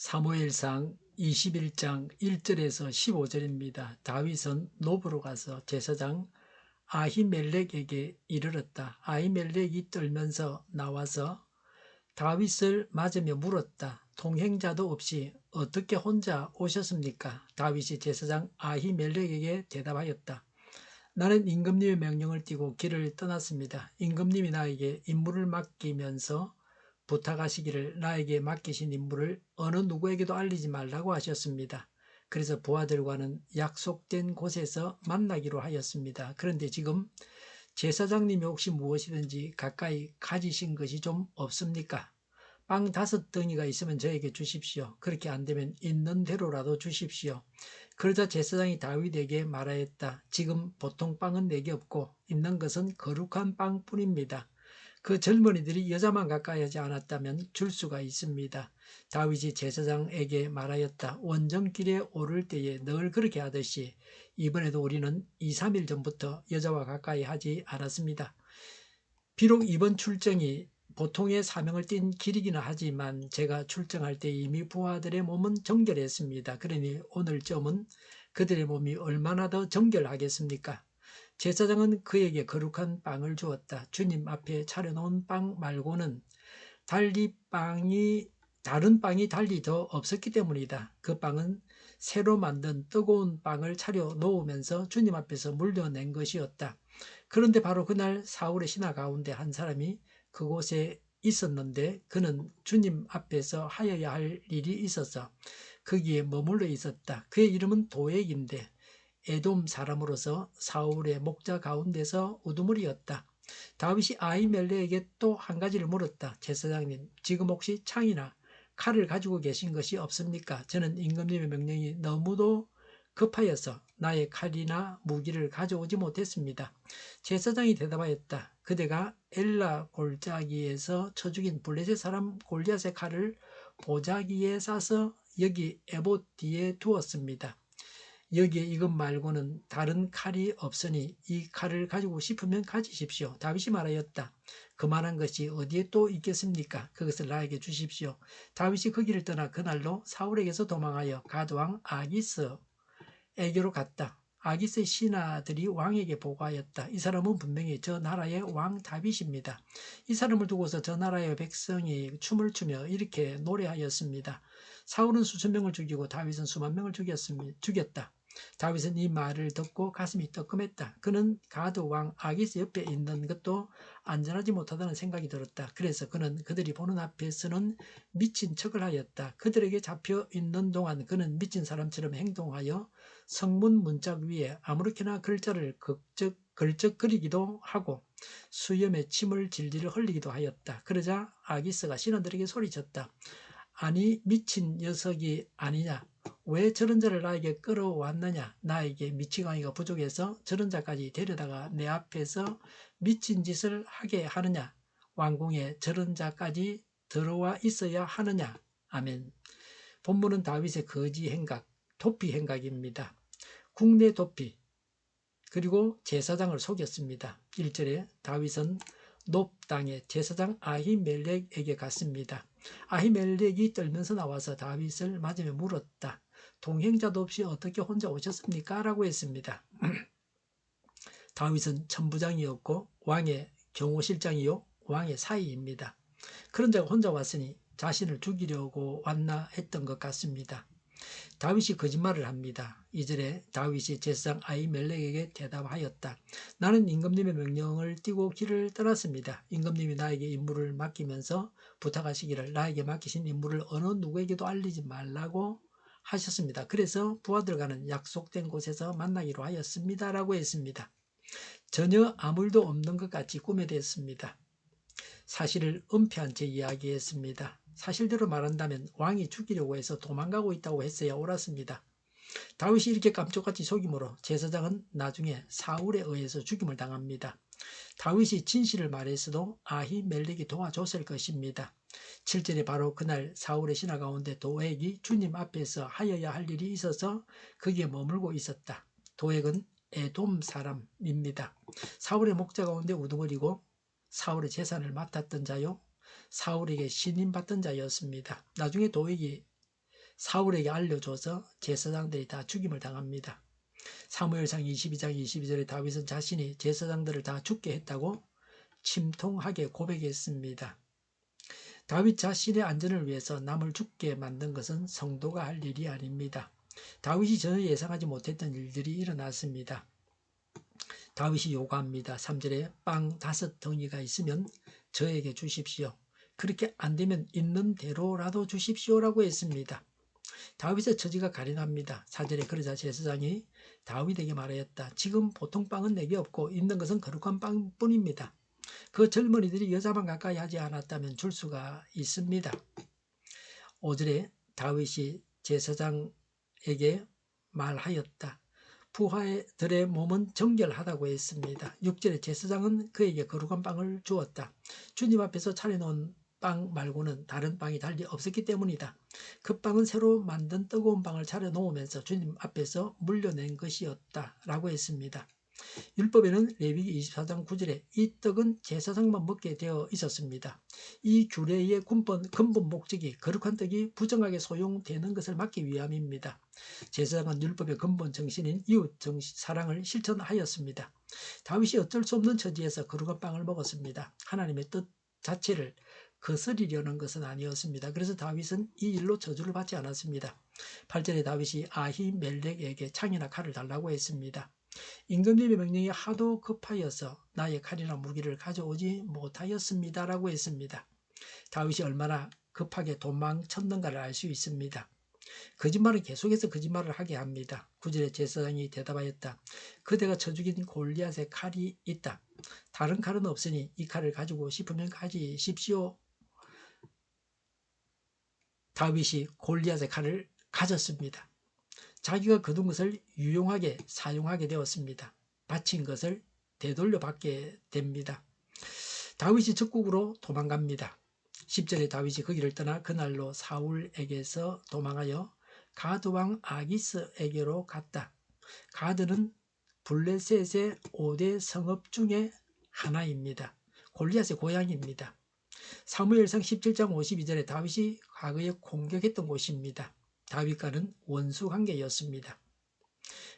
사무엘상 21장 1절에서 15절입니다. 다윗은 노브로 가서 제사장 아히멜렉에게 이르렀다. 아히멜렉이 떨면서 나와서 다윗을 맞으며 물었다. 동행자도 없이 어떻게 혼자 오셨습니까? 다윗이 제사장 아히멜렉에게 대답하였다. 나는 임금님의 명령을 띠고 길을 떠났습니다. 임금님이 나에게 임무를 맡기면서 부탁하시기를 나에게 맡기신 임무를 어느 누구에게도 알리지 말라고 하셨습니다. 그래서 부하들과는 약속된 곳에서 만나기로 하였습니다. 그런데 지금 제사장님이 혹시 무엇이든지 가까이 가지신 것이 좀 없습니까? 빵 다섯 덩이가 있으면 저에게 주십시오. 그렇게 안 되면 있는 대로라도 주십시오. 그러자 제사장이 다윗에게 말하였다. 지금 보통 빵은 내게 없고 있는 것은 거룩한 빵뿐입니다. 그 젊은이들이 여자만 가까이 하지 않았다면 줄 수가 있습니다. 다윗이 제사장에게 말하였다. 원정길에 오를 때에 늘 그렇게 하듯이 이번에도 우리는 2, 3일 전부터 여자와 가까이 하지 않았습니다. 비록 이번 출정이 보통의 사명을 띤 길이기는 하지만 제가 출정할 때 이미 부하들의 몸은 정결했습니다. 그러니 오늘 점은 그들의 몸이 얼마나 더 정결하겠습니까? 제사장은 그에게 거룩한 빵을 주었다. 주님 앞에 차려놓은 빵 말고는 달리 빵이 다른 빵이 달리 더 없었기 때문이다. 그 빵은 새로 만든 뜨거운 빵을 차려 놓으면서 주님 앞에서 물려낸 것이었다. 그런데 바로 그날 사울의 신하 가운데 한 사람이 그곳에 있었는데 그는 주님 앞에서 하여야 할 일이 있어서 거기에 머물러 있었다. 그의 이름은 도액인데 에돔 사람으로서 사울의 목자 가운데서 우두머리였다. 다윗이 아이멜레에게 또 한 가지를 물었다. 제사장님, 지금 혹시 창이나 칼을 가지고 계신 것이 없습니까? 저는 임금님의 명령이 너무도 급하여서 나의 칼이나 무기를 가져오지 못했습니다. 제사장이 대답하였다. 그대가 엘라 골짜기에서 쳐 죽인 블레셋 사람 골리앗의 칼을 보자기에 싸서 여기 에봇 뒤에 두었습니다. 여기에 이것 말고는 다른 칼이 없으니 이 칼을 가지고 싶으면 가지십시오. 다윗이 말하였다. 그만한 것이 어디에 또 있겠습니까? 그것을 나에게 주십시오. 다윗이 그 길을 떠나 그날로 사울에게서 도망하여 가드왕 아기스에게로 갔다. 아기스의 신하들이 왕에게 보고하였다. 이 사람은 분명히 저 나라의 왕 다윗입니다. 이 사람을 두고서 저 나라의 백성이 춤을 추며 이렇게 노래하였습니다. 사울은 수천 명을 죽이고 다윗은 수만 명을 죽였습니다. 죽였다. 다윗은 이 말을 듣고 가슴이 뜨끔했다. 그는 가드 왕 아기스 옆에 있는 것도 안전하지 못하다는 생각이 들었다. 그래서 그는 그들이 보는 앞에서는 미친 척을 하였다. 그들에게 잡혀 있는 동안 그는 미친 사람처럼 행동하여 성문 문짝 위에 아무렇게나 글자를 극적, 걸적거리기도 하고 수염에 침을 질질 흘리기도 하였다. 그러자 아기스가 신하들에게 소리쳤다. 아니 미친 녀석이 아니냐 왜 저런 자를 나에게 끌어왔느냐? 나에게 미치광이가 부족해서 저런 자까지 데려다가 내 앞에서 미친 짓을 하게 하느냐? 왕궁에 저런 자까지 들어와 있어야 하느냐? 아멘. 본문은 다윗의 거지 행각 도피 행각입니다. 국내 도피 그리고 제사장을 속였습니다. 1절에 다윗은 높 땅에 제사장 아히멜렉에게 갔습니다. 아히멜렉이 떨면서 나와서 다윗을 맞으며 물었다. 동행자도 없이 어떻게 혼자 오셨습니까? 라고 했습니다. 다윗은 천부장이었고 왕의 경호실장이요 왕의 사이입니다. 그런 자가 혼자 왔으니 자신을 죽이려고 왔나 했던 것 같습니다. 다윗이 거짓말을 합니다. 이절에 다윗이 제사장 아이멜렉에게 대답하였다. 나는 임금님의 명령을 띠고 길을 떠났습니다. 임금님이 나에게 임무를 맡기면서 부탁하시기를 나에게 맡기신 임무를 어느 누구에게도 알리지 말라고 하셨습니다. 그래서 부하들과는 약속된 곳에서 만나기로 하였습니다. 라고 했습니다. 전혀 아무 일도 없는 것 같이 대했습니다. 사실을 은폐한 채 이야기했습니다. 사실대로 말한다면 왕이 죽이려고 해서 도망가고 있다고 했어야 옳았습니다. 다윗이 이렇게 깜짝같이 속임으로 제사장은 나중에 사울에 의해서 죽임을 당합니다. 다윗이 진실을 말했어도 아히멜렉이 도와줬을 것입니다. 7절에 바로 그날 사울의 신하 가운데 도액이 주님 앞에서 하여야 할 일이 있어서 거기에 머물고 있었다. 도액은 에돔 사람입니다. 사울의 목자 가운데 우두머리고 사울의 재산을 맡았던 자요. 사울에게 신임받던 자였습니다. 나중에 도액이 사울에게 알려줘서 제사장들이 다 죽임을 당합니다. 사무엘상 22장 22절에 다윗은 자신이 제사장들을 다 죽게 했다고 침통하게 고백했습니다. 다윗 자신의 안전을 위해서 남을 죽게 만든 것은 성도가 할 일이 아닙니다. 다윗이 전혀 예상하지 못했던 일들이 일어났습니다. 다윗이 요구합니다. 3절에 빵 다섯 덩이가 있으면 저에게 주십시오. 그렇게 안 되면 있는 대로라도 주십시오라고 했습니다. 다윗의 처지가 가련합니다. 4절에 그러자 제사장이 다윗에게 말하였다. 지금 보통 빵은 내게 없고 있는 것은 거룩한 빵뿐입니다. 그 젊은이들이 여자만 가까이 하지 않았다면 줄 수가 있습니다. 5절에 다윗이 제사장에게 말하였다. 부하들의 몸은 정결하다고 했습니다. 6절에 제사장은 그에게 거룩한 빵을 주었다. 주님 앞에서 차려놓은 빵 말고는 다른 빵이 달리 없었기 때문이다. 그 빵은 새로 만든 뜨거운 빵을 차려놓으면서 주님 앞에서 물려낸 것이었다. 라고 했습니다. 율법에는 레위기 24장 9절에 이 떡은 제사장만 먹게 되어 있었습니다. 이 규례의 근본, 근본 목적이 거룩한 떡이 부정하게 소용되는 것을 막기 위함입니다. 제사장은 율법의 근본 정신인 이웃 정신, 사랑을 실천하였습니다. 다윗이 어쩔 수 없는 처지에서 거룩한 빵을 먹었습니다. 하나님의 뜻 자체를 거스리려는 것은 아니었습니다. 그래서 다윗은 이 일로 저주를 받지 않았습니다. 8절에 다윗이 아히멜렉에게 창이나 칼을 달라고 했습니다. 임금님의 명령이 하도 급하여서 나의 칼이나 무기를 가져오지 못하였습니다 라고 했습니다. 다윗이 얼마나 급하게 도망쳤는가를 알 수 있습니다. 거짓말은 계속해서 거짓말을 하게 합니다. 구절에 제사장이 대답하였다. 그대가 쳐 죽인 골리앗의 칼이 있다. 다른 칼은 없으니 이 칼을 가지고 싶으면 가지십시오. 다윗이 골리앗의 칼을 가졌습니다. 자기가 거둔 것을 유용하게 사용하게 되었습니다. 바친 것을 되돌려 받게 됩니다. 다윗이 적국으로 도망갑니다. 10절에 다윗이 거기를 떠나 그날로 사울에게서 도망하여 가드왕 아기스에게로 갔다. 가드는 블레셋의 5대 성읍 중에 하나입니다. 골리앗의 고향입니다. 사무엘상 17장 52절에 다윗이 과거에 공격했던 곳입니다. 다윗과는 원수 관계였습니다.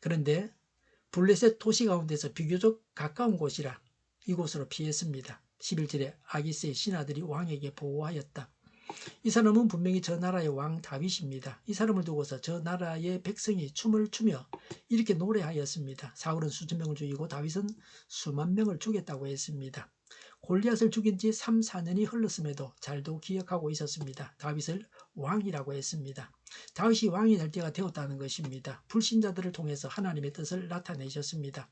그런데 블레셋 도시 가운데서 비교적 가까운 곳이라 이곳으로 피했습니다. 11절에 아기스의 신하들이 왕에게 보호하였다. 이 사람은 분명히 저 나라의 왕 다윗입니다. 이 사람을 두고서 저 나라의 백성이 춤을 추며 이렇게 노래하였습니다. 사울은 수천 명을 죽이고 다윗은 수만 명을 죽였다고 했습니다. 골리앗을 죽인 지 3, 4년이 흘렀음에도 잘도 기억하고 있었습니다. 다윗을 왕이라고 했습니다. 다윗이 왕이 될 때가 되었다는 것입니다. 불신자들을 통해서 하나님의 뜻을 나타내셨습니다.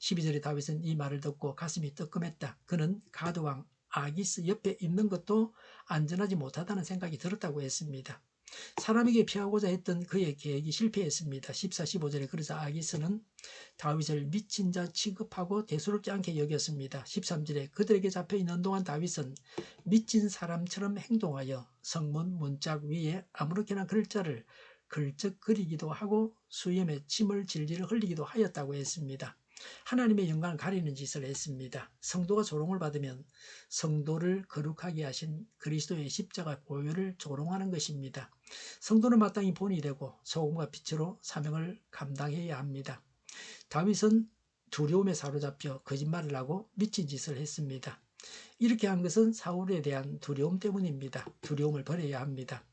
12절에 다윗은 이 말을 듣고 가슴이 뜨끔했다. 그는 가드왕 아기스 옆에 있는 것도 안전하지 못하다는 생각이 들었다고 했습니다. 사람에게 피하고자 했던 그의 계획이 실패했습니다. 14, 15절에 그래서 아기스는 다윗을 미친 자 취급하고 대수롭지 않게 여겼습니다. 13절에 그들에게 잡혀 있는 동안 다윗은 미친 사람처럼 행동하여 성문 문짝 위에 아무렇게나 글자를 글쩍 그리기도 하고 수염에 침을 질질 흘리기도 하였다고 했습니다. 하나님의 영광을 가리는 짓을 했습니다. 성도가 조롱을 받으면 성도를 거룩하게 하신 그리스도의 십자가 보혈을 조롱하는 것입니다. 성도는 마땅히 본이 되고 소금과 빛으로 사명을 감당해야 합니다. 다윗은 두려움에 사로잡혀 거짓말을 하고 미친 짓을 했습니다. 이렇게 한 것은 사울에 대한 두려움 때문입니다. 두려움을 버려야 합니다.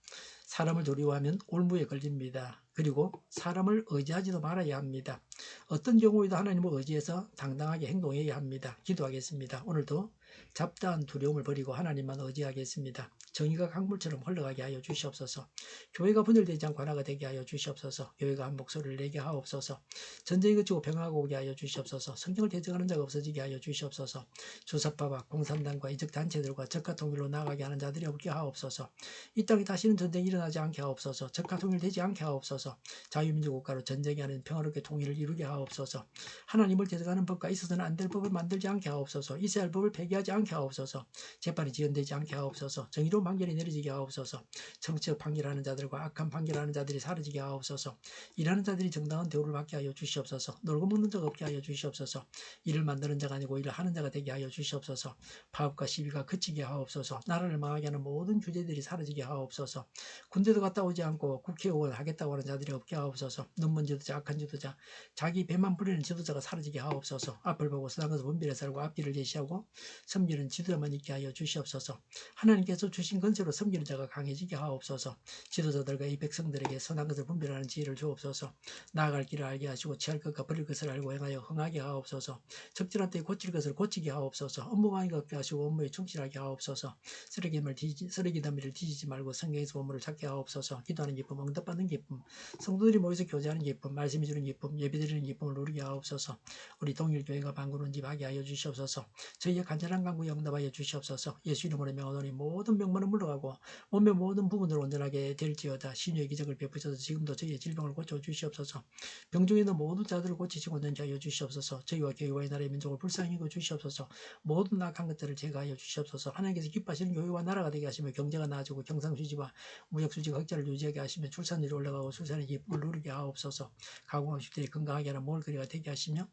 사람을 두려워하면 올무에 걸립니다. 그리고 사람을 의지하지도 말아야 합니다. 어떤 경우에도 하나님을 의지해서 당당하게 행동해야 합니다. 기도하겠습니다. 오늘도 잡다한 두려움을 버리고 하나님만 의지하겠습니다. 정의가 강물처럼 흘러가게 하여 주시옵소서. 교회가 분열되지 않고 하나가 되게 하여 주시옵소서. 교회가 한 목소리를 내게 하옵소서. 전쟁이 그치고 평화가 오게 하여 주시옵소서. 성경을 대적하는 자가 없어지게 하여 주시옵소서. 주사파와 공산당과 이적 단체들과 적화 통일로 나가게 하는 자들이 없게 하옵소서. 이 땅에 다시는 전쟁이 일어나지 않게 하옵소서. 적화 통일되지 않게 하옵소서. 자유민주 국가로 전쟁이 아닌 평화롭게 통일을 이루게 하옵소서. 하나님을 대적하는 법과 있어서는 안 될 법을 만들지 않게 하옵소서. 이스라엘 법을 폐기하지 않게 않게 하옵소서. 재판이 지연되지 않게 하옵소서. 정의로운 판결이 내려지게 하옵소서. 정치적 판결하는 자들과 악한 판결하는 자들이 사라지게 하옵소서. 일하는 자들이 정당한 대우를 받게 하여 주시옵소서. 놀고 먹는 자가 없게 하여 주시옵소서. 일을 만드는 자가 아니고 일을 하는 자가 되게 하여 주시옵소서. 파업과 시비가 그치게 하옵소서. 나라를 망하게 하는 모든 주제들이 사라지게 하옵소서. 군대도 갔다 오지 않고 국회의원 하겠다고 하는 자들이 없게 하옵소서. 눈먼 지도자, 악한 지도자, 자기 배만 부리는 지도자가 사라지게 하옵소서. 앞을 보고 것을 분별해 살고 앞길을 제시하고 섬기는 지도자만 있게 하여 주시옵소서. 하나님께서 주신 건세로 섬기는 자가 강해지게 하옵소서. 지도자들과 이 백성들에게 선한 것을 분별하는 지혜를 주옵소서. 나아갈 길을 알게 하시고 취할 것과 버릴 것을 알고 행하여 흥하게 하옵소서. 적절한 때에 고칠 것을 고치게 하옵소서. 업무방해가 없게 하시고 업무에 충실하게 하옵소서. 쓰레기물 뒤지, 쓰레기 더미를 뒤지지 말고 성경에서 보물을 찾게 하옵소서. 기도하는 기쁨, 응답받는 기쁨, 성도들이 모여서 교제하는 기쁨, 말씀해 주는 기쁨, 예배드리는 기쁨을 누리게 하옵소서. 우리 동일교회가 방구는 집 하게 하여 주시옵소서. 저희의 간절한 간구에 응답하여 주시옵소서. 예수 이름으로 명하노니 모든 병만은 물러가고 몸의 모든 부분을 온전하게 될지어다. 신유의 기적을 베푸셔서 지금도 저희의 질병을 고쳐 주시옵소서. 병중에 있는 모든 자들을 고치시고 온전히 하여 주시옵소서. 저희와 교회와 이 나라의 민족을 불쌍히 여겨 주시옵소서. 모든 악한 것들을 제거하여 주시옵소서. 하나님께서 기뻐하시는 교회와 나라가 되게 하시며 경제가 나아지고 경상수지와 무역수지가 흑자를 유지하게 하시며 출산율이 올라가고 출산의 기쁨을 누리게 하옵소서. 가공업 10대에 건강하게 하는 몰거리가 되게 하시며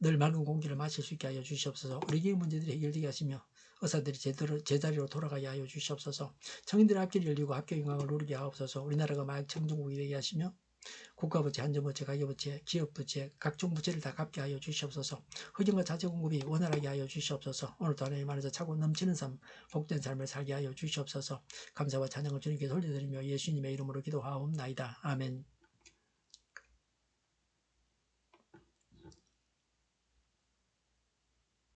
늘 맑은 공기를 마실 수 있게 하여 주시옵소서. 우리 교회 문제들이 해결되게 하시며 의사들이 제대로 제자리로 돌아가게 하여 주시옵소서. 청인들의 앞길이 열리고 학교 영광을 누리게 하옵소서. 우리나라가 마약 청정국이 되게 하시며 국가부채, 한전부채, 가계부채, 기업부채, 각종 부채를 다 갚게 하여 주시옵소서. 흑연과 자재 공급이 원활하게 하여 주시옵소서. 오늘도 하나님 안에서 차고 넘치는 삶, 복된 삶을 살게 하여 주시옵소서. 감사와 찬양을 주님께 돌려드리며 예수님의 이름으로 기도하옵나이다. 아멘.